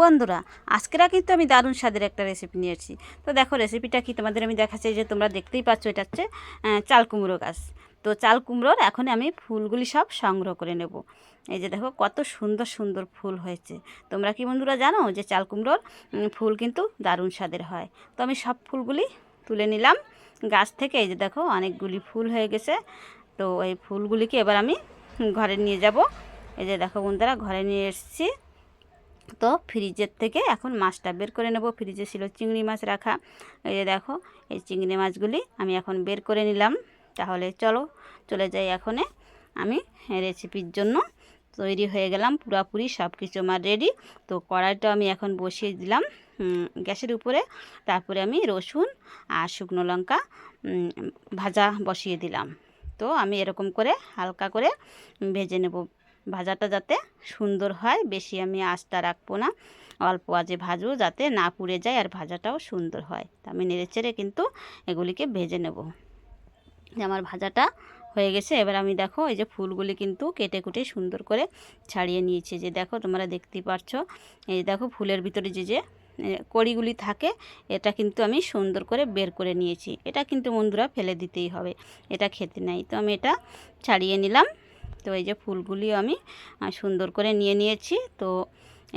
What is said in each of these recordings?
বন্ধুরা, আজকেরা কিন্তু আমি দারুণ স্বাদের একটা রেসিপি নিয়েছি তো দেখো রেসিপিটা কি তোমাদের আমি দেখাচ্ছি যে তোমরা দেখতেই পাচ্ছ, এটা হচ্ছে চাল কুমড়ো গাছ। তো চাল কুমড়োর এখন আমি ফুলগুলি সব সংগ্রহ করে নেব। এই যে দেখো, কত সুন্দর সুন্দর ফুল হয়েছে। তোমরা কি বন্ধুরা জানো যে চাল কুমড়োর ফুল কিন্তু দারুণ স্বাদের হয়। তো আমি সব ফুলগুলি তুলে নিলাম। গাছ থেকে এই যে দেখো, অনেকগুলি ফুল হয়ে গেছে। তো এই ফুলগুলিকে এবার আমি ঘরে নিয়ে যাব। এই যে দেখো বন্ধুরা, ঘরে নিয়ে এসেছি। তো ফ্রিজের থেকে এখন মাছটা বের করে নেব। ফ্রিজে ছিল চিংড়ি মাছ রাখা। এই যে দেখো, এই চিংড়ি মাছগুলি আমি এখন বের করে নিলাম। তাহলে চলো, চলে যাই এখনে। আমি রেসিপির জন্য তৈরি হয়ে গেলাম, পুরাপুরি সব কিছু আমার রেডি তো কড়াইটা আমি এখন বসিয়ে দিলাম গ্যাসের উপরে। তারপরে আমি রসুন আর শুকনো লঙ্কা ভাজা বসিয়ে দিলাম। তো আমি এরকম করে হালকা করে ভেজে নেব। ভাজাটা যাতে সুন্দর হয়, বেশি আমি আঁচটা রাখব না। অল্প আজে ভাজবো যাতে না পুড়ে যায় আর ভাজাটাও সুন্দর হয়। তা আমি নেড়েচেড়ে কিন্তু এগুলিকে ভেজে নেব। যে আমার ভাজাটা হয়ে গেছে, এবার আমি দেখো এই যে ফুলগুলি কিন্তু কেটে কুটে সুন্দর করে ছাড়িয়ে নিয়েছি। যে দেখো তোমরা দেখতেই পারছ এই দেখো ফুলের ভিতরে যে যে কড়িগুলি থাকে, এটা কিন্তু আমি সুন্দর করে বের করে নিয়েছি। এটা কিন্তু বন্ধুরা ফেলে দিতেই হবে, এটা খেতে নাই। তো আমি এটা ছাড়িয়ে নিলাম। তো এই যে ফুলগুলি আমি সুন্দর করে নিয়ে নিয়েছি। তো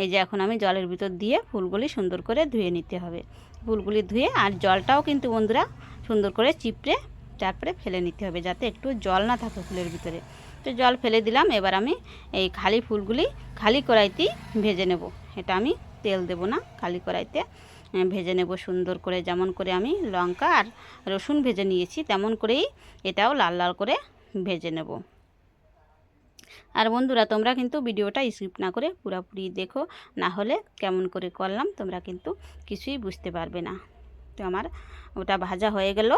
এই যে এখন আমি জলের ভিতর দিয়ে ফুলগুলি সুন্দর করে ধুয়ে নিতে হবে। ফুলগুলি ধুয়ে আর জলটাও কিন্তু বন্ধুরা সুন্দর করে চিপড়ে তারপরে ফেলে নিতে হবে যাতে একটু জল না থাকে ফুলের ভিতরে। তো জল ফেলে দিলাম, এবার আমি এই খালি ফুলগুলি খালি কড়াইতেই ভেজে নেব। এটা আমি তেল দেব না, খালি কড়াইতে ভেজে নেব সুন্দর করে। যেমন করে আমি লঙ্কা আর রসুন ভেজে নিয়েছি, তেমন করেই এটাও লাল লাল করে ভেজে নেব। আর বন্ধুরা, তোমরা কিন্তু ভিডিওটা স্কিপ না করে পুরোপুরি দেখো, না হলে কেমন করে করলাম তোমরা কিন্তু কিছুই বুঝতে পারবে না। তো আমার ওটা ভাজা হয়ে গেল,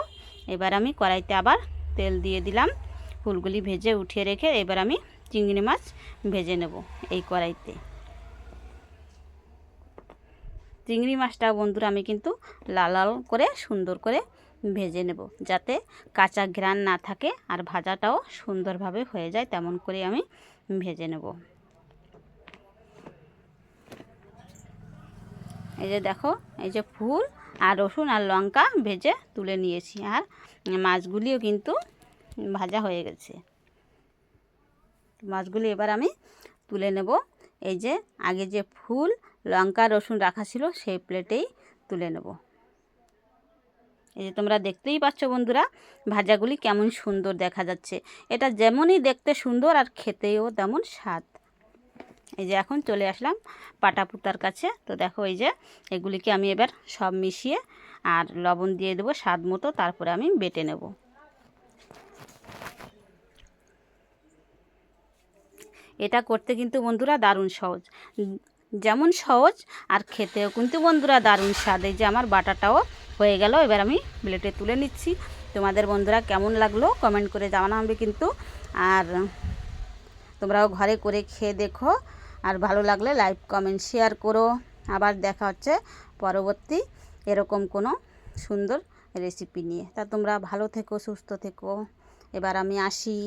এবার আমি কড়াইতে আবার তেল দিয়ে দিলাম। ফুলগুলি ভেজে উঠিয়ে রেখে এবার আমি চিংড়ি মাছ ভেজে নেব এই কড়াইতে। চিংড়ি মাছটা বন্ধুরা আমি কিন্তু লাল লাল করে সুন্দর করে ভেজে নেব যাতে কাঁচা ঘ্রাণ না থাকে আর ভাজাটাও সুন্দরভাবে হয়ে যায়, তেমন করে আমি ভেজে নেব। এই যে দেখো, এই যে ফুল আর রসুন আর লঙ্কা ভেজে তুলে নিয়েছি আর মাছগুলিও কিন্তু ভাজা হয়ে গেছে। মাছগুলি এবার আমি তুলে নেব। এই যে আগে যে ফুল, লঙ্কা, রসুন রাখা ছিল সেই প্লেটেই তুলে নেব। এই যে তোমরা দেখতেই পাচ্ছ বন্ধুরা, ভাজাগুলি কেমন সুন্দর দেখা যাচ্ছে। এটা যেমনই দেখতে সুন্দর আর খেতেও তেমন স্বাদ। এই যে এখন চলে আসলাম পাটা পুতার কাছে। তো দেখো এই যে এগুলিকে আমি এবার সব মিশিয়ে আর লবণ দিয়ে দেবো স্বাদ মতো, তারপরে আমি বেটে নেব। এটা করতে কিন্তু বন্ধুরা দারুণ সহজ। যেমন সহজ আর খেতেও কিন্তু বন্ধুরা দারুণ স্বাদ। এই যে আমার বাটাটাও হয়ে গেল। এবার আমি প্লেটে তুলে নিচ্ছি। তোমাদের বন্ধুরা কেমন লাগল কমেন্ট করে জানানো হবে কিন্তু। আর তোমরাও ঘরে করে খেয়ে দেখো। আর ভালো লাগলে লাইক কমেন্ট শেয়ার করো। আবার দেখা হচ্ছে পরবর্তী এরকম কোনো সুন্দর রেসিপি নিয়ে। তা তোমরা ভালো থেকো, সুস্থ থেকো। এবার আমি আসি।